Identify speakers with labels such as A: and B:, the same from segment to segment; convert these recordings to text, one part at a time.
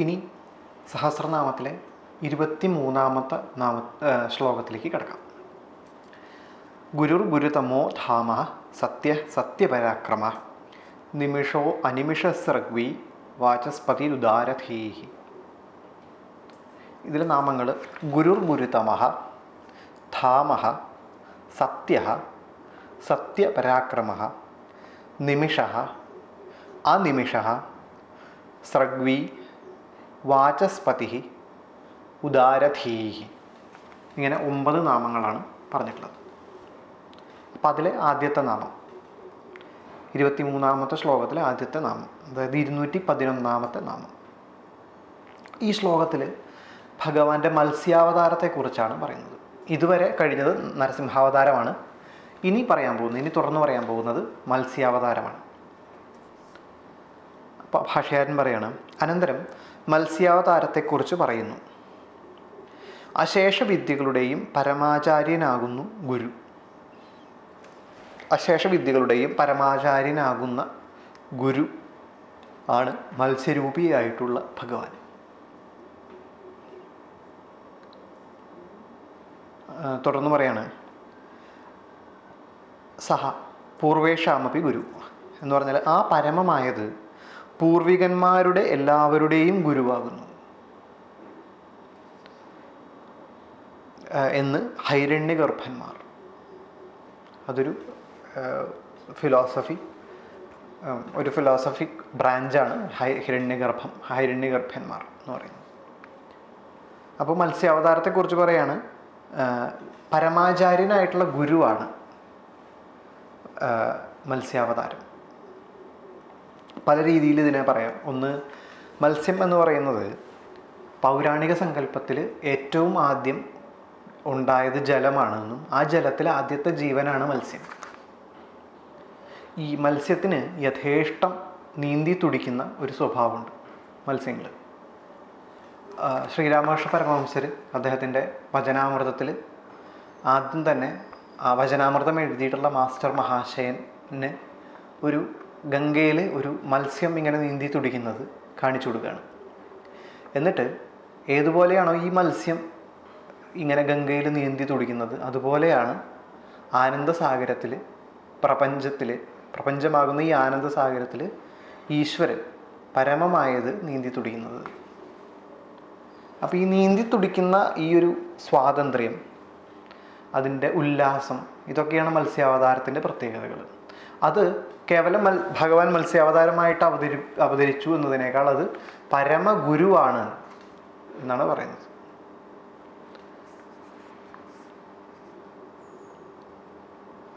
A: ഇനി സഹസ്രനാമത്തിലെ ഇരുപത്തി മൂന്നാമത്തെ നാമ ശ്ലോകത്തിലേക്ക് കിടക്കാം. ഗുരുർ ഗുരുതമോ ധാമ സത്യ സത്യപരാക്രമ നിമിഷോ അനിമിഷസൃഗ്വി വാചസ്പതി ഉദാരധീഹി ഇതിലെ നാമങ്ങൾ ഗുരുർ ഗുരുതമ ധാമ സത്യ സത്യപരാക്രമ നിമിഷ അനിമിഷ സൃഗ്വി വാചസ്പതി ഉദാരധീഹി. ഇങ്ങനെ ഒമ്പത് നാമങ്ങളാണ് പറഞ്ഞിട്ടുള്ളത്. അപ്പം അതിലെ ആദ്യത്തെ നാമം. ഇരുപത്തി മൂന്നാമത്തെ ശ്ലോകത്തിലെ ആദ്യത്തെ നാമം. അതായത് ഇരുന്നൂറ്റി പതിനൊന്നാമത്തെ നാമം. ഈ ശ്ലോകത്തിൽ ഭഗവാന്റെ മത്സ്യാവതാരത്തെക്കുറിച്ചാണ് പറയുന്നത്. ഇതുവരെ കഴിഞ്ഞത് നരസിംഹാവതാരമാണ്. ഇനി പറയാൻ പോകുന്നത് ഇനി തുറന്നു പറയാൻ പോകുന്നത് മത്സ്യാവതാരമാണ്. ഭാഷകാരൻ പറയാണ് അനന്തരം മത്സ്യാവതാരത്തെക്കുറിച്ച് പറയുന്നു. അശേഷവിദ്യകളുടെയും പരമാചാര്യനാകുന്നു ഗുരു. അശേഷവിദ്യകളുടെയും പരമാചാര്യനാകുന്ന ഗുരു ആണ് മത്സ്യരൂപിയായിട്ടുള്ള ഭഗവാൻ. തുടർന്ന് പറയാണ്. സഹ പൂർവേഷാമപി ഗുരു. എന്ന് പറഞ്ഞാൽ ആ പരമമായത് പൂർവികന്മാരുടെ എല്ലാവരുടെയും ഗുരുവാകുന്നു. എന്ന് ഹൈരണ്യഗർഭന്മാർ. അതൊരു ഫിലോസഫി ഒരു ഫിലോസഫിക് ബ്രാഞ്ചാണ് ഹൈ ഹിരണ്യഗർഭം ഹൈരണ്യഗർഭന്മാർ എന്ന് പറയുന്നത്. അപ്പോൾ മത്സ്യാവതാരത്തെക്കുറിച്ച് പറയുകയാണ് പരമാചാര്യനായിട്ടുള്ള ഗുരുവാണ് മത്സ്യാവതാരം. പല രീതിയിൽ ഇതിനെ പറയാം. ഒന്ന് മത്സ്യം എന്ന് പറയുന്നത് പൗരാണിക സങ്കല്പത്തിൽ ഏറ്റവും ആദ്യം ഉണ്ടായത് ജലമാണെന്നും ആ ജലത്തിൽ ആദ്യത്തെ ജീവനാണ് മത്സ്യം. ഈ മത്സ്യത്തിന് യഥേഷ്ടം നീന്തി തുടിക്കുന്ന ഒരു സ്വഭാവമുണ്ട് മത്സ്യങ്ങൾ. ശ്രീരാമകൃഷ്ണ പരമവംശർ അദ്ദേഹത്തിന്റെ വചനാമൃതത്തിൽ ആദ്യം തന്നെ ആ വചനാമൃതം എഴുതിയിട്ടുള്ള മാസ്റ്റർ മഹാശയന് ഒരു ഗംഗയിൽ ഒരു മത്സ്യം ഇങ്ങനെ നീന്തി തുടിക്കുന്നത് കാണിച്ചു കൊടുക്കുകയാണ്. എന്നിട്ട് ഏതുപോലെയാണോ ഈ മത്സ്യം ഇങ്ങനെ ഗംഗയിൽ നീന്തി തുടിക്കുന്നത് അതുപോലെയാണ് ആനന്ദസാഗരത്തിൽ പ്രപഞ്ചത്തിൽ പ്രപഞ്ചമാകുന്ന ഈ ആനന്ദസാഗരത്തിൽ ഈശ്വരൻ പരമമായത് നീന്തി തുടിക്കുന്നത്. അപ്പോൾ ഈ നീന്തി തുടിക്കുന്ന ഈ ഒരു സ്വാതന്ത്ര്യം അതിന്റെ ഉല്ലാസം ഇതൊക്കെയാണ് മത്സ്യാവതാരത്തിന്റെ പ്രത്യേകതകൾ അത് കേവലം മൽ ഭഗവാൻ മത്സ്യാവതാരമായിട്ട് അവതരി അവതരിച്ചു എന്നതിനേക്കാൾ അത് പരമഗുരുവാണ് എന്നാണ് പറയുന്നത്.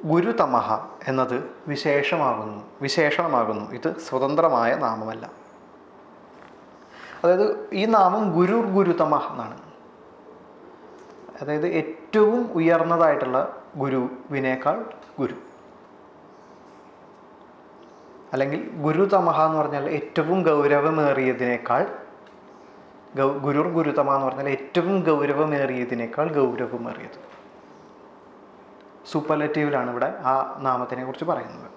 A: ഗുരുതമഹ എന്നത് വിശേഷമാകുന്നു വിശേഷണമാകുന്നു. ഇത് സ്വതന്ത്രമായ നാമമല്ല. അതായത് ഈ നാമം ഗുരു ഗുരുതമഹ എന്നാണ്. അതായത് ഏറ്റവും ഉയർന്നതായിട്ടുള്ള ഗുരുവിനേക്കാൾ ഗുരു. അല്ലെങ്കിൽ ഗുരുതമഹ എന്ന് പറഞ്ഞാൽ ഏറ്റവും ഗൗരവമേറിയതിനേക്കാൾ ഗുരുർ ഗുരുതമ എന്ന് പറഞ്ഞാൽ ഏറ്റവും ഗൗരവമേറിയതിനേക്കാൾ ഗൗരവമേറിയത്. സൂപ്പർലറ്റീവിലാണ് ഇവിടെ ആ നാമത്തിനെ കുറിച്ച് പറയുന്നത്.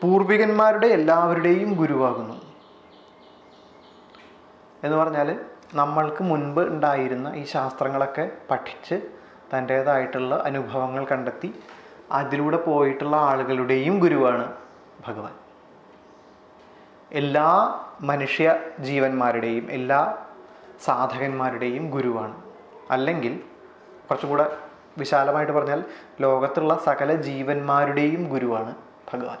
A: പൂർവികന്മാരുടെ എല്ലാവരുടെയും ഗുരുവാകുന്നു. എന്ന് പറഞ്ഞാൽ നമ്മൾക്ക് മുൻപ് ഉണ്ടായിരുന്ന ഈ ശാസ്ത്രങ്ങളൊക്കെ പഠിച്ച് തന്റേതായിട്ടുള്ള അനുഭവങ്ങൾ കണ്ടെത്തി അതിലൂടെ പോയിട്ടുള്ള ആളുകളുടെയും ഗുരുവാണ് ഭഗവാൻ. എല്ലാ മനുഷ്യ ജീവന്മാരുടെയും എല്ലാ സാധകന്മാരുടെയും ഗുരുവാണ്. അല്ലെങ്കിൽ കുറച്ചുകൂടെ വിശാലമായിട്ട് പറഞ്ഞാൽ ലോകത്തുള്ള സകല ജീവന്മാരുടെയും ഗുരുവാണ് ഭഗവാൻ.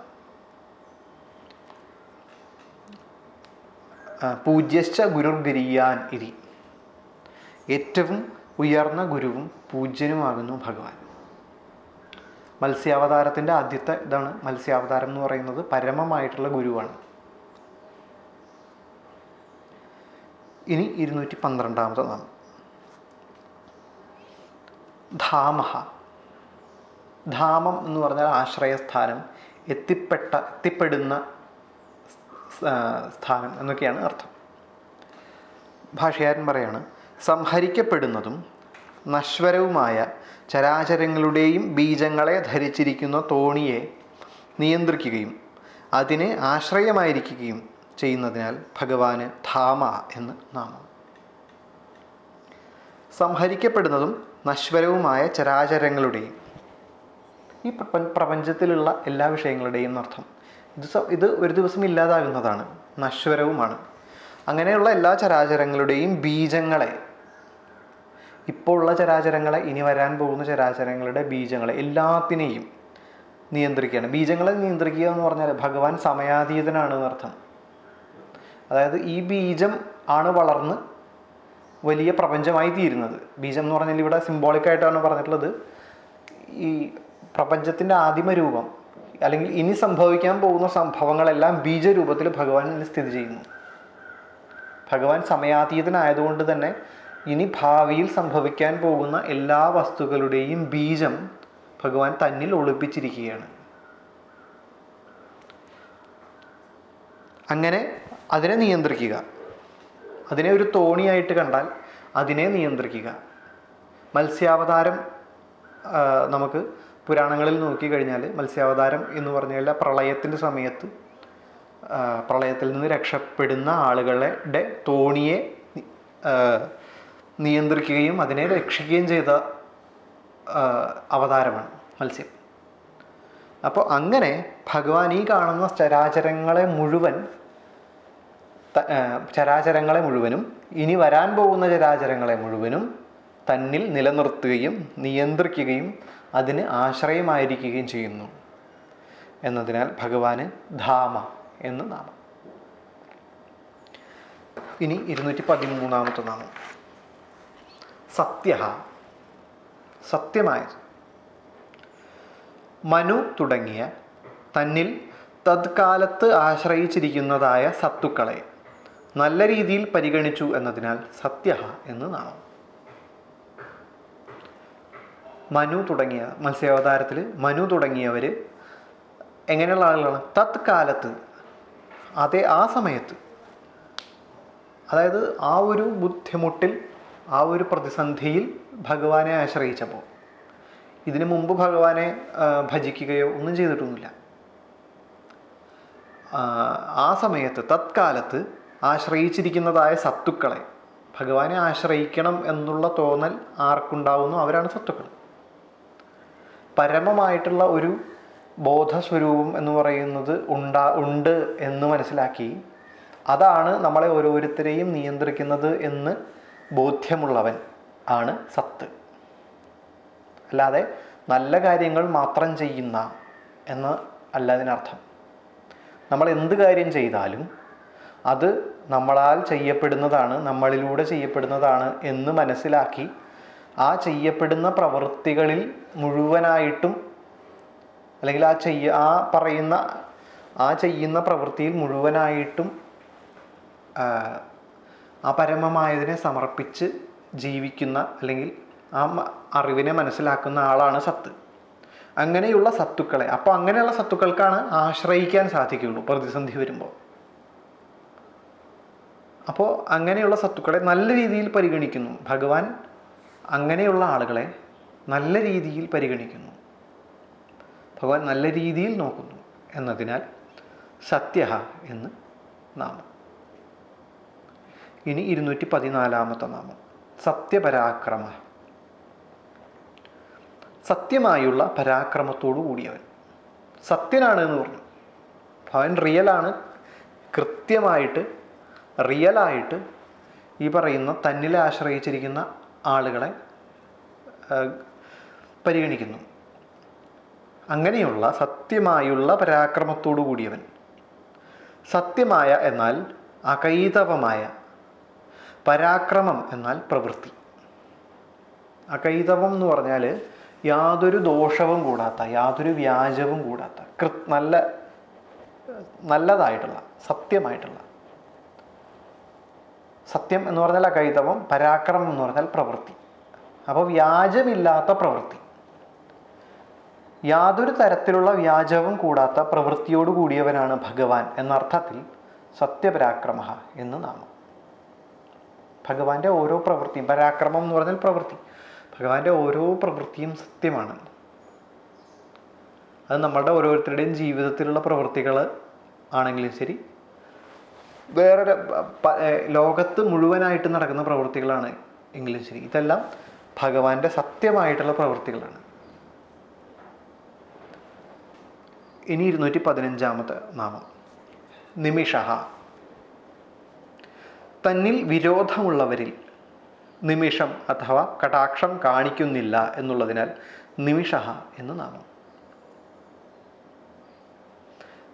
A: പൂജ്യശ്ച ഗുരുർഗിരിയാൻ ഇരി ഏറ്റവും ഉയർന്ന ഗുരുവും പൂജ്യനുമാകുന്നു ഭഗവാൻ. മത്സ്യാവതാരത്തിന്റെ ആദ്യത്തെ ഇതാണ് മത്സ്യാവതാരം എന്ന് പറയുന്നത്. പരമമായിട്ടുള്ള ഗുരുവാണ്. ഇനി ഇരുന്നൂറ്റി പന്ത്രണ്ടാമത്തെ നാമം ധാമഹ. ധാമം എന്ന് പറഞ്ഞാൽ ആശ്രയസ്ഥാനം എത്തിപ്പെട്ട എത്തിപ്പെടുന്ന സ്ഥാനം എന്നൊക്കെയാണ് അർത്ഥം. ഭാഷകാരൻ പറയാണ് സംഹരിക്കപ്പെടുന്നതും നശ്വരവുമായ ചരാചരങ്ങളുടെയും ബീജങ്ങളെ ധരിച്ചിരിക്കുന്ന തോണിയെ നിയന്ത്രിക്കുകയും അതിനെ ആശ്രയമായിരിക്കുകയും ചെയ്യുന്നതിനാൽ ഭഗവാന് ധാമ എന്ന് നാമം. സംഹരിക്കപ്പെടുന്നതും നശ്വരവുമായ ചരാചരങ്ങളുടെയും ഈ പ്രപ- പ്രപഞ്ചത്തിലുള്ള എല്ലാ വിഷയങ്ങളുടെയും അർത്ഥം ഇത് ഇത് ഒരു ദിവസം ഇല്ലാതാകുന്നതാണ്. നശ്വരവുമാണ്. അങ്ങനെയുള്ള എല്ലാ ചരാചരങ്ങളുടെയും ബീജങ്ങളെ ഇപ്പോൾ ഉള്ള ചരാചരങ്ങളെ ഇനി വരാൻ പോകുന്ന ചരാചരങ്ങളുടെ ബീജങ്ങളെ എല്ലാത്തിനെയും നിയന്ത്രിക്കുകയാണ്. ബീജങ്ങളെ നിയന്ത്രിക്കുക എന്ന് പറഞ്ഞാൽ ഭഗവാൻ സമയാതീതനാണ് എന്നർത്ഥം. അതായത് ഈ ബീജം ആണ് വളർന്ന് വലിയ പ്രപഞ്ചമായി തീരുന്നത്. ബീജം എന്ന് പറഞ്ഞാൽ ഇവിടെ സിംബോളിക്കായിട്ടാണ് പറഞ്ഞിട്ടുള്ളത്. ഈ പ്രപഞ്ചത്തിന്റെ ആദിമ രൂപം അല്ലെങ്കിൽ ഇനി സംഭവിക്കാൻ പോകുന്ന സംഭവങ്ങളെല്ലാം ബീജരൂപത്തിൽ ഭഗവാനിൽ സ്ഥിതി ചെയ്യുന്നു. ഭഗവാൻ സമയാതീതനായതുകൊണ്ട് തന്നെ ഇനി ഭാവിയിൽ സംഭവിക്കാൻ പോകുന്ന എല്ലാ വസ്തുക്കളുടെയും ബീജം ഭഗവാൻ തന്നിൽ ഒളിപ്പിച്ചിരിക്കുകയാണ്. അങ്ങനെ അതിനെ നിയന്ത്രിക്കുക. അതിനെ ഒരു തോണിയായിട്ട് കണ്ടാൽ അതിനെ നിയന്ത്രിക്കുക. മത്സ്യാവതാരം നമുക്ക് പുരാണങ്ങളിൽ നോക്കിക്കഴിഞ്ഞാൽ മത്സ്യാവതാരം എന്ന് പറഞ്ഞു കഴിഞ്ഞാൽ പ്രളയത്തിന്റെ സമയത്ത് പ്രളയത്തിൽ നിന്ന് രക്ഷപ്പെടുന്ന ആളുകളുടെ തോണിയെ നിയന്ത്രിക്കുകയും അതിനെ രക്ഷിക്കുകയും ചെയ്ത അവതാരമാണ് മത്സ്യം. അപ്പോൾ അങ്ങനെ ഭഗവാൻ ഈ കാണുന്ന ചരാചരങ്ങളെ മുഴുവൻ ചരാചരങ്ങളെ മുഴുവനും ഇനി വരാൻ പോകുന്ന ചരാചരങ്ങളെ മുഴുവനും തന്നിൽ നിലനിർത്തുകയും നിയന്ത്രിക്കുകയും അതിന് ആശ്രയമായിരിക്കുകയും ചെയ്യുന്നു. എന്നതിനാൽ ഭഗവാന് ധാമ എന്ന് നാമം. ഇനി ഇരുന്നൂറ്റി പതിമൂന്നാമത്തെ നാമം. സത്യ സത്യമായത്. മനു തുടങ്ങിയ തന്നിൽ തത്കാലത്ത് ആശ്രയിച്ചിരിക്കുന്നതായ സത്തുക്കളെ നല്ല രീതിയിൽ പരിഗണിച്ചു എന്നതിനാൽ സത്യ എന്ന് നാമം. മനു തുടങ്ങിയ മത്സ്യാവതാരത്തിൽ മനു തുടങ്ങിയവർ എങ്ങനെയുള്ള ആളുകളാണ്? തത്കാലത്ത്. അതേ ആ സമയത്ത്. അതായത് ആ ഒരു ബുദ്ധിമുട്ടിൽ ആ ഒരു പ്രതിസന്ധിയിൽ ഭഗവാനെ ആശ്രയിച്ചപ്പോൾ. ഇതിനു മുമ്പ് ഭഗവാനെ ഭജിക്കുകയോ ഒന്നും ചെയ്തിട്ടൊന്നുമില്ല. ആ സമയത്ത് തത്കാലത്ത് ആശ്രയിച്ചിരിക്കുന്നതായ സത്തുക്കളെ ഭഗവാനെ ആശ്രയിക്കണം എന്നുള്ള തോന്നൽ ആർക്കുണ്ടാവുന്നു? അവരാണ് സത്തുക്കൾ. പരമമായിട്ടുള്ള ഒരു ബോധസ്വരൂപം എന്ന് പറയുന്നത് ഉണ്ടാ ഉണ്ട് എന്ന് മനസ്സിലാക്കി അതാണ് നമ്മളെ ഓരോരുത്തരെയും നിയന്ത്രിക്കുന്നത് എന്ന് ബോധ്യമുള്ളവൻ ആണ് സത്ത്. അല്ലാതെ നല്ല കാര്യങ്ങൾ മാത്രം ചെയ്യുന്ന എന്ന് അല്ല അതിനർത്ഥം. നമ്മൾ എന്ത് കാര്യം ചെയ്താലും അത് നമ്മളാൽ ചെയ്യപ്പെടുന്നതാണ് നമ്മളിലൂടെ ചെയ്യപ്പെടുന്നതാണ് എന്ന് മനസ്സിലാക്കി ആ ചെയ്യപ്പെടുന്ന പ്രവൃത്തികളിൽ മുഴുവനായിട്ടും അല്ലെങ്കിൽ ആ ചെയ്യ ആ പറയുന്ന ആ ചെയ്യുന്ന പ്രവൃത്തിയിൽ മുഴുവനായിട്ടും ആ, ആ പരമമായതിനെ സമർപ്പിച്ച് ജീവിക്കുന്ന അല്ലെങ്കിൽ ആ അറിവിനെ മനസ്സിലാക്കുന്ന ആളാണ് സത്ത്. അങ്ങനെയുള്ള സത്തുക്കളെ അപ്പോൾ അങ്ങനെയുള്ള സത്തുക്കൾക്കാണ് ആശ്രയിക്കാൻ സാധിക്കുകയുള്ളൂ പ്രതിസന്ധി വരുമ്പോൾ. അപ്പോൾ അങ്ങനെയുള്ള സത്തുക്കളെ നല്ല രീതിയിൽ പരിഗണിക്കുന്നു. ഭഗവാൻ അങ്ങനെയുള്ള ആളുകളെ നല്ല രീതിയിൽ പരിഗണിക്കുന്നു. ഭഗവാൻ നല്ല രീതിയിൽ നോക്കുന്നു. എന്നതിനാൽ സത്യ എന്ന് നാമം. ഇനി ഇരുന്നൂറ്റി പതിനാലാമത്തെ നാമം. സത്യപരാക്രമ. സത്യമായുള്ള പരാക്രമത്തോടു കൂടിയവൻ. സത്യനാണ് എന്ന് പറഞ്ഞു. അവൻ റിയലാണ് കൃത്യമായിട്ട് റിയലായിട്ട് ഈ പറയുന്ന തന്നിലെ ആശ്രയിച്ചിരിക്കുന്ന ആളുകളെ പരിഗണിക്കുന്നു. അങ്ങനെയുള്ള സത്യമായുള്ള പരാക്രമത്തോടു കൂടിയവൻ. സത്യമായ എന്നാൽ അകൈതവമായ പരാക്രമം എന്നാൽ പ്രവൃത്തി. അകൈതവം എന്ന് പറഞ്ഞാൽ യാതൊരു ദോഷവും കൂടാത്ത യാതൊരു വ്യാജവും കൂടാത്ത കൃ നല്ല നല്ലതായിട്ടുള്ള സത്യമായിട്ടുള്ള. സത്യം എന്ന് പറഞ്ഞാൽ അകൈതവം പരാക്രമം എന്ന് പറഞ്ഞാൽ പ്രവൃത്തി. അപ്പോൾ വ്യാജമില്ലാത്ത പ്രവൃത്തി. യാതൊരു തരത്തിലുള്ള വ്യാജവും കൂടാത്ത പ്രവൃത്തിയോട് കൂടിയവനാണ് ഭഗവാൻ എന്നർത്ഥത്തിൽ സത്യപരാക്രമ എന്ന് നാമം. ഭഗവാന്റെ ഓരോ പ്രവൃത്തിയും പരാക്രമം എന്ന് പറഞ്ഞാൽ പ്രവൃത്തി. ഭഗവാന്റെ ഓരോ പ്രവൃത്തിയും സത്യമാണ്. അത് നമ്മളുടെ ഓരോരുത്തരുടെയും ജീവിതത്തിലുള്ള പ്രവൃത്തികൾ ആണെങ്കിലും ശരി. വേറൊരു ലോകത്ത് മുഴുവനായിട്ട് നടക്കുന്ന പ്രവൃത്തികളാണ് എങ്കിലും ശരി. ഇതെല്ലാം ഭഗവാന്റെ സത്യമായിട്ടുള്ള പ്രവൃത്തികളാണ്. ഇനി ഇരുന്നൂറ്റി പതിനഞ്ചാമത്തെ നാമം. നിമിഷഹ തന്നിൽ വിരോധമുള്ളവരിൽ നിമിഷം അഥവാ കടാക്ഷം കാണിക്കുന്നില്ല എന്നുള്ളതിനാൽ നിമിഷ എന്ന് നാമം.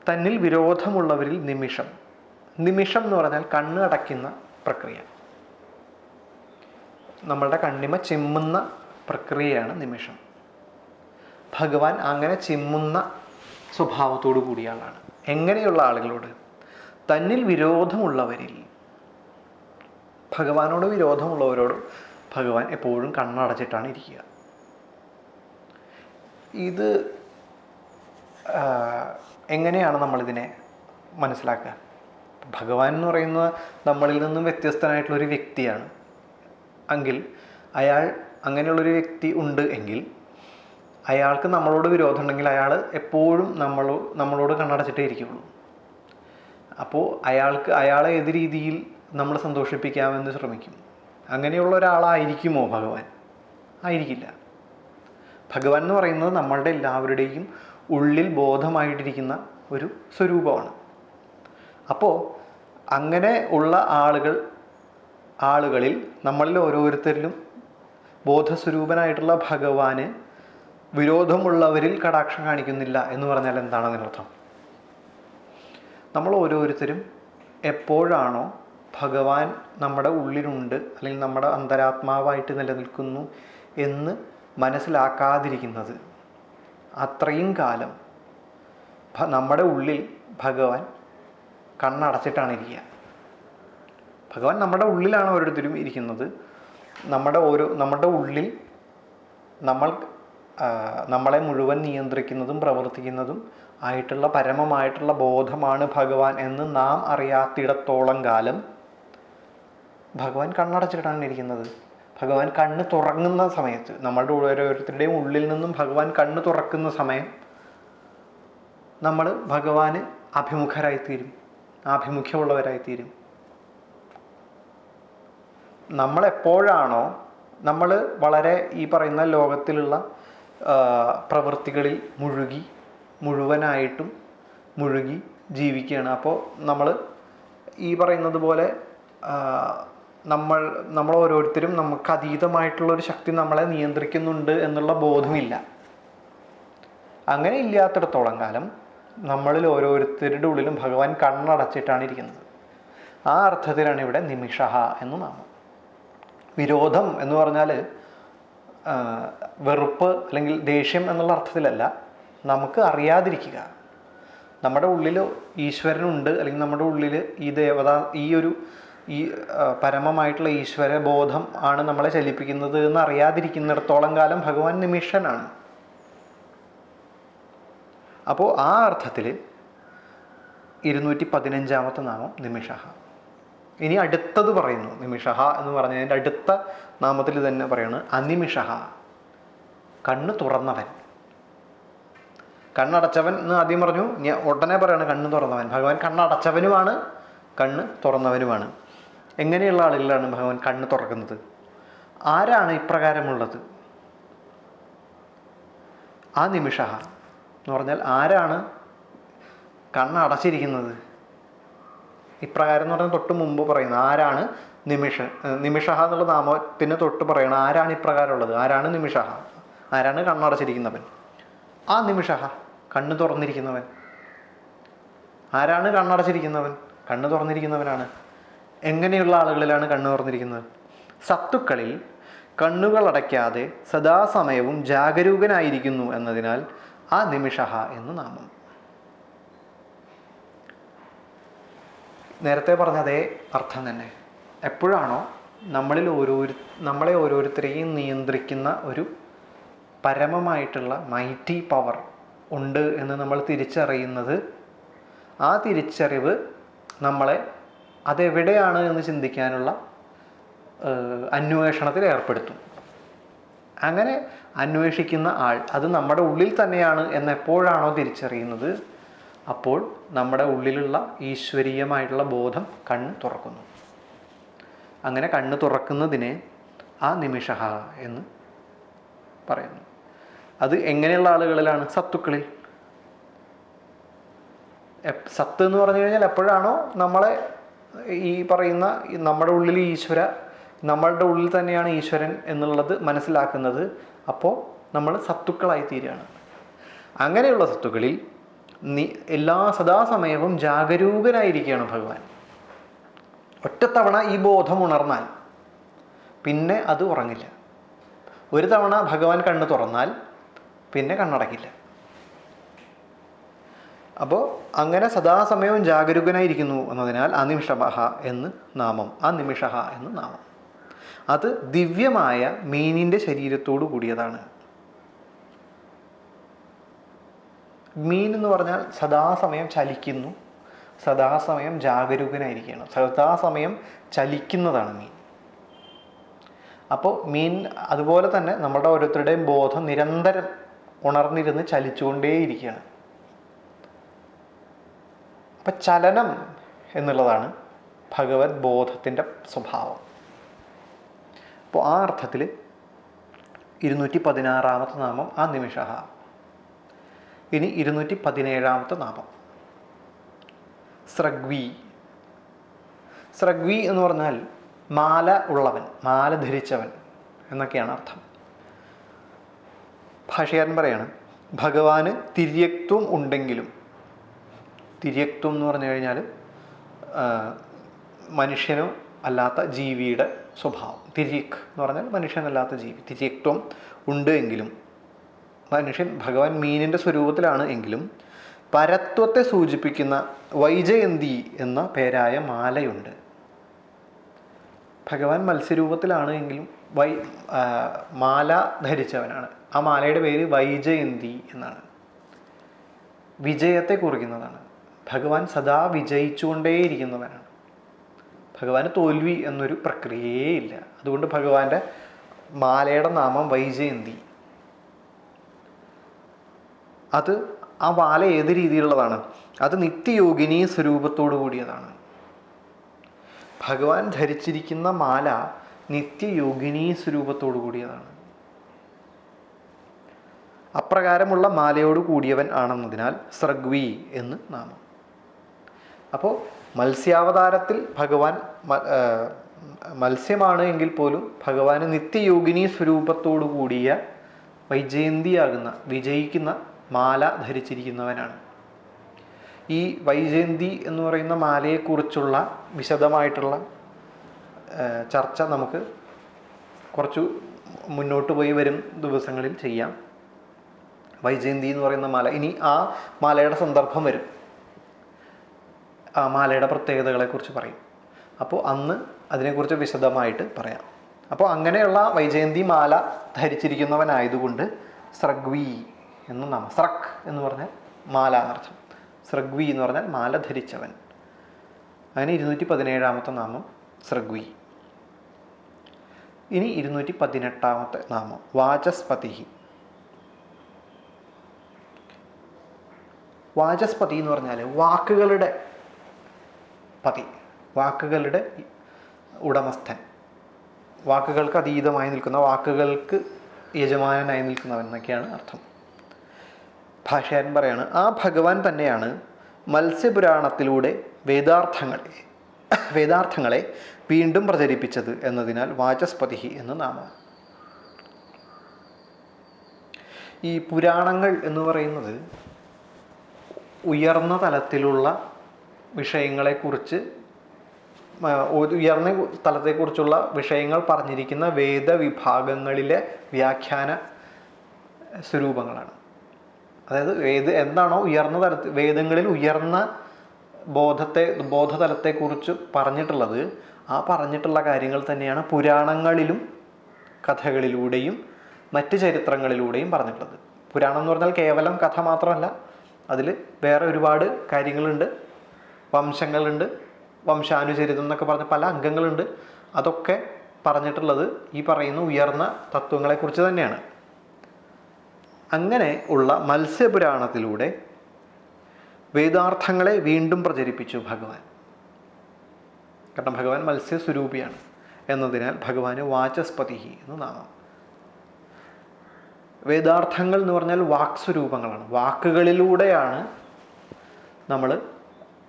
A: തന്നിൽ വിരോധമുള്ളവരിൽ നിമിഷം. നിമിഷം എന്ന് പറഞ്ഞാൽ കണ്ണ് അടയ്ക്കുന്ന പ്രക്രിയ. നമ്മളുടെ കണ്ണിമ ചിമ്മുന്ന പ്രക്രിയയാണ് നിമിഷം. ഭഗവാൻ അങ്ങനെ ചിമ്മുന്ന സ്വഭാവത്തോടു കൂടിയ ആളാണ് എങ്ങനെയുള്ള ആളുകളോട്? തന്നിൽ വിരോധമുള്ളവരിൽ ഭഗവാനോട് വിരോധമുള്ളവരോട് ഭഗവാൻ എപ്പോഴും കണ്ണടച്ചിട്ടാണ് ഇരിക്കുക. ഇത് എങ്ങനെയാണ് നമ്മളിതിനെ മനസ്സിലാക്കുക? ഭഗവാൻ എന്ന് പറയുന്നത് നമ്മളിൽ നിന്നും വ്യത്യസ്തനായിട്ടുള്ള ഒരു വ്യക്തിയാണ്. എങ്കിൽ അയാൾ അങ്ങനെയുള്ളൊരു വ്യക്തി ഉണ്ട് എങ്കിൽ അയാൾക്ക് നമ്മളോട് വിരോധം ഉണ്ടെങ്കിൽ അയാൾ എപ്പോഴും നമ്മൾ നമ്മളോട് കണ്ണടച്ചിട്ടേ ഇരിക്കുള്ളൂ അപ്പോൾ അയാൾക്ക് അയാളെ ഏത് രീതിയിൽ നമ്മൾ സന്തോഷിപ്പിക്കാമെന്ന് ശ്രമിക്കും. അങ്ങനെയുള്ള ഒരാളായിരിക്കുമോ ഭഗവാൻ? ആയിരിക്കില്ല. ഭഗവാൻ എന്ന് പറയുന്നത് നമ്മളുടെ എല്ലാവരുടെയും ഉള്ളിൽ ബോധമായിട്ടിരിക്കുന്ന ഒരു സ്വരൂപമാണ്. അപ്പോൾ അങ്ങനെ ഉള്ള ആളുകൾ ആളുകളിൽ നമ്മളിൽ ഓരോരുത്തരിലും ബോധസ്വരൂപനായിട്ടുള്ള ഭഗവാന് വിരോധമുള്ളവരിൽ കടാക്ഷം കാണിക്കുന്നില്ല എന്ന് പറഞ്ഞാൽ എന്താണ് അതിനർത്ഥം? നമ്മൾ ഓരോരുത്തരും എപ്പോഴാണോ ഭഗവാൻ നമ്മുടെ ഉള്ളിലുണ്ട് അല്ലെങ്കിൽ നമ്മുടെ അന്തരാത്മാവായിട്ട് നിലനിൽക്കുന്നു എന്ന് മനസ്സിലാക്കാതിരിക്കുന്നത് അത്രയും കാലം നമ്മുടെ ഉള്ളിൽ ഭഗവാൻ കണ്ണടച്ചിട്ടാണ് ഇരിക്കുക. ഭഗവാൻ നമ്മുടെ ഉള്ളിലാണ് ഓരോരുത്തരും ഇരിക്കുന്നത്. നമ്മുടെ ഓരോ നമ്മുടെ ഉള്ളിൽ നമ്മൾ നമ്മളെ മുഴുവൻ നിയന്ത്രിക്കുന്നതും പ്രവർത്തിക്കുന്നതും ആയിട്ടുള്ള പരമമായിട്ടുള്ള ബോധമാണ് ഭഗവാൻ എന്ന് നാം അറിയാത്തിടത്തോളം കാലം ഭഗവാൻ കണ്ണടച്ചിട്ടാണ് ഇരിക്കുന്നത്. ഭഗവാൻ കണ്ണ് തുറങ്ങുന്ന സമയത്ത് നമ്മളുടെ ഓരോരുത്തരുടെയും ഉള്ളിൽ നിന്നും ഭഗവാൻ കണ്ണ് തുറക്കുന്ന സമയം നമ്മൾ ഭഗവാന് അഭിമുഖരായിത്തീരും. ആഭിമുഖ്യമുള്ളവരായിത്തീരും. നമ്മളെപ്പോഴാണോ നമ്മൾ വളരെ ഈ പറയുന്ന ലോകത്തിലുള്ള പ്രവൃത്തികളിൽ മുഴുകി മുഴുവനായിട്ടും മുഴുകി ജീവിക്കുകയാണ്. അപ്പോൾ നമ്മൾ ഈ പറയുന്നത് പോലെ നമ്മൾ നമ്മൾ ഓരോരുത്തരും നമുക്ക് അതീതമായിട്ടുള്ള ഒരു ശക്തി നമ്മളെ നിയന്ത്രിക്കുന്നുണ്ട് എന്നുള്ള ബോധമില്ല. അങ്ങനെ ഇല്ലാത്തിടത്തോളം കാലം നമ്മളിൽ ഓരോരുത്തരുടെ ഉള്ളിലും ഭഗവാൻ കണ്ണടച്ചിട്ടാണ് ഇരിക്കുന്നത്. ആ അർത്ഥത്തിലാണ് ഇവിടെ നിമിഷഹ എന്ന് നാമം. വിരോധം എന്ന് പറഞ്ഞാൽ വെറുപ്പ് അല്ലെങ്കിൽ ദേഷ്യം എന്നുള്ള അർത്ഥത്തിലല്ല. നമുക്ക് അറിയാതിരിക്കുക. നമ്മുടെ ഉള്ളിൽ ഈശ്വരനുണ്ട് അല്ലെങ്കിൽ നമ്മുടെ ഉള്ളിൽ ഈ ദേവത ഈ ഒരു ഈ പരമമായിട്ടുള്ള ഈശ്വര ബോധം ആണ് നമ്മളെ ചലിപ്പിക്കുന്നത് എന്ന് അറിയാതിരിക്കുന്നിടത്തോളം കാലം ഭഗവാൻ നിമിഷനാണ്. അപ്പോൾ ആ അർത്ഥത്തിൽ ഇരുന്നൂറ്റി പതിനഞ്ചാമത്തെ നാമം നിമിഷ ഇനി അടുത്തത് പറയുന്നു നിമിഷഹ എന്ന് പറഞ്ഞതിന്റെ അടുത്ത നാമത്തിൽ തന്നെ പറയുന്നത് അനിമിഷ കണ്ണ് തുറന്നവൻ. കണ്ണടച്ചവൻ എന്ന് ആദ്യം പറഞ്ഞു ഞാൻ ഉടനെ പറയാണ് കണ്ണ് തുറന്നവൻ. ഭഗവാൻ കണ്ണടച്ചവനുമാണ് കണ്ണ് തുറന്നവനുമാണ്. എങ്ങനെയുള്ള ആളുകളാണ് ഭഗവാൻ കണ്ണ് തുറക്കുന്നത്? ആരാണ് ഇപ്രകാരമുള്ളത്? ആ നിമിഷ എന്ന് പറഞ്ഞാൽ ആരാണ് കണ്ണടച്ചിരിക്കുന്നത് ഇപ്രകാരം എന്ന് പറഞ്ഞാൽ തൊട്ട് മുമ്പ് പറയുന്നത് ആരാണ് നിമിഷ നിമിഷ എന്നുള്ള നാമത്തിന് തൊട്ട് പറയണം ആരാണ് ഇപ്രകാരമുള്ളത്? ആരാണ് നിമിഷ? ആരാണ് കണ്ണടച്ചിരിക്കുന്നവൻ ആ നിമിഷ കണ്ണ് തുറന്നിരിക്കുന്നവൻ. ആരാണ് കണ്ണടച്ചിരിക്കുന്നവൻ കണ്ണ് തുറന്നിരിക്കുന്നവനാണ്. എങ്ങനെയുള്ള ആളുകളിലാണ് കണ്ണു തുറന്നിരിക്കുന്നത്? സത്തുക്കളിൽ കണ്ണുകൾ അടയ്ക്കാതെ സദാസമയവും ജാഗരൂകനായിരിക്കുന്നു എന്നതിനാൽ ആ നിമിഷഹ എന്ന് നാമം. നേരത്തെ പറഞ്ഞ അതേ അർത്ഥം തന്നെ. എപ്പോഴാണോ നമ്മളിൽ ഓരോരു നമ്മളെ ഓരോരുത്തരെയും നിയന്ത്രിക്കുന്ന ഒരു പരമമായിട്ടുള്ള മൈറ്റി പവർ ഉണ്ട് എന്ന് നമ്മൾ തിരിച്ചറിയുന്നത് ആ തിരിച്ചറിവ് നമ്മളെ അതെവിടെയാണ് എന്ന് ചിന്തിക്കാനുള്ള അന്വേഷണത്തിൽ ഏർപ്പെടുത്തും. അങ്ങനെ അന്വേഷിക്കുന്ന ആൾ അത് നമ്മുടെ ഉള്ളിൽ തന്നെയാണ് എന്ന് എപ്പോഴാണോ തിരിച്ചറിയുന്നത് അപ്പോൾ നമ്മുടെ ഉള്ളിലുള്ള ഈശ്വരീയമായിട്ടുള്ള ബോധം കണ്ണ് തുറക്കുന്നു. അങ്ങനെ കണ്ണ് തുറക്കുന്നതിനെ ആ നിമിഷ എന്ന് പറയുന്നു. അത് എങ്ങനെയുള്ള ആളുകളിലാണ്? സത്തുക്കളിൽ. സത്ത് എന്ന് പറഞ്ഞു കഴിഞ്ഞാൽ എപ്പോഴാണോ നമ്മളെ ഈ പറയുന്ന നമ്മുടെ ഉള്ളിൽ ഈശ്വര നമ്മളുടെ ഉള്ളിൽ തന്നെയാണ് ഈശ്വരൻ എന്നുള്ളത് മനസ്സിലാക്കുന്നത്. അപ്പോൾ നമ്മൾ സത്തുക്കളായി തീരുകയാണ്. അങ്ങനെയുള്ള സത്തുക്കളിൽ നീ എല്ലാ സദാസമയവും ജാഗരൂകനായിരിക്കുകയാണ് ഭഗവാൻ. ഒറ്റത്തവണ ഈ ബോധം ഉണർന്നാൽ പിന്നെ അത് ഉറങ്ങില്ല. ഒരു തവണ ഭഗവാൻ കണ്ണ് തുറന്നാൽ പിന്നെ കണ്ണടക്കില്ല. അപ്പോൾ അങ്ങനെ സദാസമയവും ജാഗരൂകനായിരിക്കുന്നു എന്നതിനാൽ അനിമിഷമഹ എന്ന് നാമം അനിമിഷഹ എന്ന് നാമം. അത് ദിവ്യമായ മീനിന്റെ ശരീരത്തോടു കൂടിയതാണ്. മീൻ എന്ന് പറഞ്ഞാൽ സദാസമയം ചലിക്കുന്നു സദാസമയം ജാഗരൂകനായിരിക്കുകയാണ് സദാസമയം ചലിക്കുന്നതാണ് മീൻ. അപ്പോൾ മീൻ അതുപോലെ തന്നെ നമ്മുടെ ഓരോരുത്തരുടെയും ബോധം നിരന്തരം ഉണർന്നിരുന്ന് ചലിച്ചുകൊണ്ടേയിരിക്കുകയാണ്. അപ്പം ചലനം എന്നുള്ളതാണ് ഭഗവത് ബോധത്തിന്റെ സ്വഭാവം. അപ്പോൾ ആ അർത്ഥത്തിൽ ഇരുന്നൂറ്റി പതിനാറാമത്തെ നാമം ആ നിമിഷ. ഇനി ഇരുന്നൂറ്റി പതിനേഴാമത്തെ നാമം. സ്രഗ്വി. സ്രഗ്വി എന്ന് പറഞ്ഞാൽ മാല ഉള്ളവൻ മാല ധരിച്ചവൻ എന്നൊക്കെയാണ് അർത്ഥം. ഭാഷകാരൻ പറയാണ് ഭഗവാന് തിര്യക്ത്വം ഉണ്ടെങ്കിലും തിര്യക്ത്വം എന്ന് പറഞ്ഞു കഴിഞ്ഞാൽ മനുഷ്യനോ അല്ലാത്ത ജീവിയുടെ സ്വഭാവം. തിര്യക് എന്ന് പറഞ്ഞാൽ മനുഷ്യനല്ലാത്ത ജീവി തിര്യക്ത്വം ഉണ്ട് എങ്കിലും മനുഷ്യൻ ഭഗവാൻ മീനിന്റെ സ്വരൂപത്തിലാണ് എങ്കിലും പരത്വത്തെ സൂചിപ്പിക്കുന്ന വൈജയന്തി എന്ന പേരായ മാലയുണ്ട്. ഭഗവാൻ മത്സ്യരൂപത്തിലാണ് എങ്കിലും വൈ മാല ധരിച്ചവനാണ്. ആ മാലയുടെ പേര് വൈജയന്തി എന്നാണ്. വിജയത്തെ കുറിക്കുന്നതാണ്. ഭഗവാൻ സദാ വിജയിച്ചുകൊണ്ടേയിരിക്കുന്നവനാണ്. ഭഗവാന് തോൽവി എന്നൊരു പ്രക്രിയയേ ഇല്ല. അതുകൊണ്ട് ഭഗവാന്റെ മാലയുടെ നാമം വൈജയന്തി. അത് ആ മാല ഏത് രീതിയിലുള്ളതാണ്? അത് നിത്യയോഗിനി സ്വരൂപത്തോടു കൂടിയതാണ്. ഭഗവാൻ ധരിച്ചിരിക്കുന്ന മാല നിത്യയോഗിനി സ്വരൂപത്തോടു കൂടിയതാണ്. അപ്രകാരമുള്ള മാലയോട് കൂടിയവൻ ആണെന്നതിനാൽ സ്രഗ്വി എന്ന് നാമം. അപ്പോൾ മത്സ്യാവതാരത്തിൽ ഭഗവാൻ മത്സ്യമാണ് എങ്കിൽ പോലും ഭഗവാന് നിത്യയോഗിനി സ്വരൂപത്തോടു കൂടിയ വൈജയന്തിയാകുന്ന വിജയിക്കുന്ന മാല ധരിച്ചിരിക്കുന്നവനാണ്. ഈ വൈജയന്തി എന്ന് പറയുന്ന മാലയെക്കുറിച്ചുള്ള വിശദമായിട്ടുള്ള ചർച്ച നമുക്ക് കുറച്ചു മുന്നോട്ട് പോയി വരും ദിവസങ്ങളിൽ ചെയ്യാം. വൈജയന്തി എന്ന് പറയുന്ന മാല. ഇനി ആ മാലയുടെ സന്ദർഭം വരും. മാലയുടെ പ്രത്യേകതകളെക്കുറിച്ച് പറയും. അപ്പോൾ അന്ന് അതിനെക്കുറിച്ച് വിശദമായിട്ട് പറയാം. അപ്പോൾ അങ്ങനെയുള്ള വൈജയന്തി മാല ധരിച്ചിരിക്കുന്നവനായതുകൊണ്ട് സ്രഗ്വി എന്ന് നാമ സ്രക് എന്ന് പറഞ്ഞാൽ മാല എന്നർത്ഥം. സ്രഗ്വി എന്ന് പറഞ്ഞാൽ മാല ധരിച്ചവൻ. അങ്ങനെ ഇരുന്നൂറ്റി പതിനേഴാമത്തെ നാമം സ്രഗ്വി. ഇനി ഇരുന്നൂറ്റി പതിനെട്ടാമത്തെ നാമം വാചസ്പതിഹി. വാചസ്പതി എന്ന് പറഞ്ഞാൽ വാക്കുകളുടെ പതി. വാക്കുകളുടെ ഉടമസ്ഥൻ. വാക്കുകൾക്ക് അതീതമായി നിൽക്കുന്ന വാക്കുകൾക്ക് യജമാനായി നിൽക്കുന്നവൻ എന്നൊക്കെയാണ് അർത്ഥം. ഭാഷകാരൻ പറയാണ് ആ ഭഗവാൻ തന്നെയാണ് മത്സ്യപുരാണത്തിലൂടെ വേദാർത്ഥങ്ങളെ വേദാർത്ഥങ്ങളെ വീണ്ടും പ്രചരിപ്പിച്ചത് എന്നതിനാൽ വാചസ്പതി എന്ന് നാമം. ഈ പുരാണങ്ങൾ എന്ന് പറയുന്നത് ഉയർന്ന തലത്തിലുള്ള വിഷയങ്ങളെക്കുറിച്ച് ഉയർന്ന തലത്തെക്കുറിച്ചുള്ള വിഷയങ്ങൾ പറഞ്ഞിരിക്കുന്ന വേദവിഭാഗങ്ങളിലെ വ്യാഖ്യാന സ്വരൂപങ്ങളാണ്. അതായത് വേദ എന്താണോ ഉയർന്ന തലത്തിൽ വേദങ്ങളിൽ ഉയർന്ന ബോധത്തെ ബോധതലത്തെക്കുറിച്ച് പറഞ്ഞിട്ടുള്ളത് ആ പറഞ്ഞിട്ടുള്ള കാര്യങ്ങൾ തന്നെയാണ് പുരാണങ്ങളിലും കഥകളിലൂടെയും മറ്റ് ചരിത്രങ്ങളിലൂടെയും പറഞ്ഞിട്ടുള്ളത്. പുരാണം എന്ന് പറഞ്ഞാൽ കേവലം കഥ മാത്രമല്ല അതിൽ വേറെ ഒരുപാട് കാര്യങ്ങളുണ്ട്. വംശങ്ങളുണ്ട് വംശാനുചരിതം എന്നൊക്കെ പറഞ്ഞ പല അംഗങ്ങളുണ്ട്. അതൊക്കെ പറഞ്ഞിട്ടുള്ളത് ഈ പറയുന്ന ഉയർന്ന തത്വങ്ങളെക്കുറിച്ച് തന്നെയാണ്. അങ്ങനെ ഉള്ള മത്സ്യപുരാണത്തിലൂടെ വേദാർത്ഥങ്ങളെ വീണ്ടും പ്രചരിപ്പിച്ചു ഭഗവാൻ. കാരണം ഭഗവാൻ മത്സ്യസ്വരൂപിയാണ് എന്നതിനാൽ ഭഗവാന് വാചസ്പതിഹി എന്ന് നാമം. വേദാർത്ഥങ്ങൾ എന്ന് പറഞ്ഞാൽ വാക്സ്വരൂപങ്ങളാണ്. വാക്കുകളിലൂടെയാണ് നമ്മൾ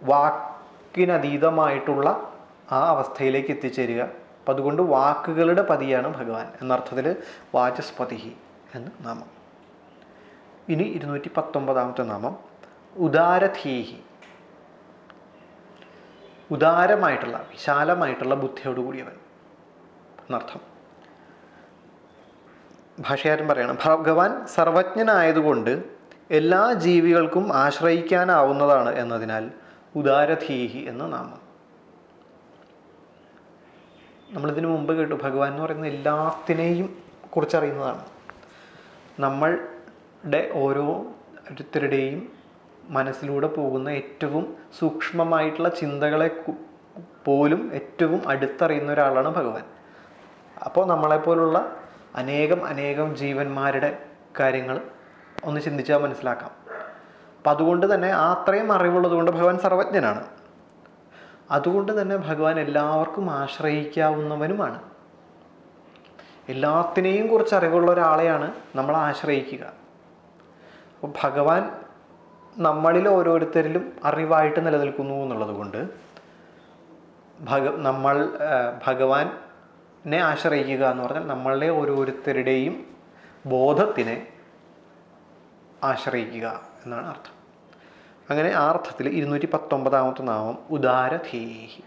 A: വാക്കിനതീതമായിട്ടുള്ള ആ അവസ്ഥയിലേക്ക് എത്തിച്ചേരുക. അപ്പം അതുകൊണ്ട് വാക്കുകളുടെ പതിയാണ് ഭഗവാൻ എന്നർത്ഥത്തിൽ വാചസ്പതിഹി എന്ന് നാമം. ഇനി ഇരുന്നൂറ്റി പത്തൊമ്പതാമത്തെ നാമം ഉദാരധീഹി. ഉദാരമായിട്ടുള്ള വിശാലമായിട്ടുള്ള ബുദ്ധിയോടുകൂടിയവൻ എന്നർത്ഥം. ഭാഷകാരൻ പറയണം ഭഗവാൻ സർവജ്ഞനായതുകൊണ്ട് എല്ലാ ജീവികൾക്കും ആശ്രയിക്കാനാവുന്നതാണ് എന്നതിനാൽ ഉദാരധീഹി എന്ന നാമം. നമ്മളിതിനു മുമ്പ് കേട്ടു ഭഗവാൻ എന്ന് പറയുന്നത് എല്ലാത്തിനെയും കുറിച്ചറിയുന്നതാണ്. നമ്മളുടെ ഓരോ ഓരോരുത്തരുടെയും മനസ്സിലൂടെ പോകുന്ന ഏറ്റവും സൂക്ഷ്മമായിട്ടുള്ള ചിന്തകളെ പോലും ഏറ്റവും അടുത്തറിയുന്ന ഒരാളാണ് ഭഗവാൻ. അപ്പോൾ നമ്മളെപ്പോലുള്ള അനേകം അനേകം ജീവന്മാരുടെ കാര്യങ്ങൾ ഒന്ന് ചിന്തിച്ചാൽ മനസ്സിലാക്കാം. അപ്പം അതുകൊണ്ട് തന്നെ ആ അത്രയും അറിവുള്ളത് കൊണ്ട് ഭഗവാൻ സർവജ്ഞനാണ്. അതുകൊണ്ട് തന്നെ ഭഗവാൻ എല്ലാവർക്കും ആശ്രയിക്കാവുന്നവനുമാണ്. എല്ലാത്തിനെയും കുറിച്ച് അറിവുള്ള ഒരാളെയാണ് നമ്മൾ ആശ്രയിക്കുക. അപ്പോൾ ഭഗവാൻ നമ്മളിൽ ഓരോരുത്തരിലും അറിവായിട്ട് നിലനിൽക്കുന്നു എന്നുള്ളത് കൊണ്ട് ഭഗ നമ്മൾ ഭഗവാനെ ആശ്രയിക്കുക എന്ന് പറഞ്ഞാൽ നമ്മളുടെ ഓരോരുത്തരുടെയും ബോധത്തിനെ ആശ്രയിക്കുക. എന്നാണ് അർത്ഥം. അങ്ങനെ ആ അർത്ഥത്തിൽ ഇരുന്നൂറ്റി പത്തൊമ്പതാമത്തെ നാമം ഉദാരധേഹി.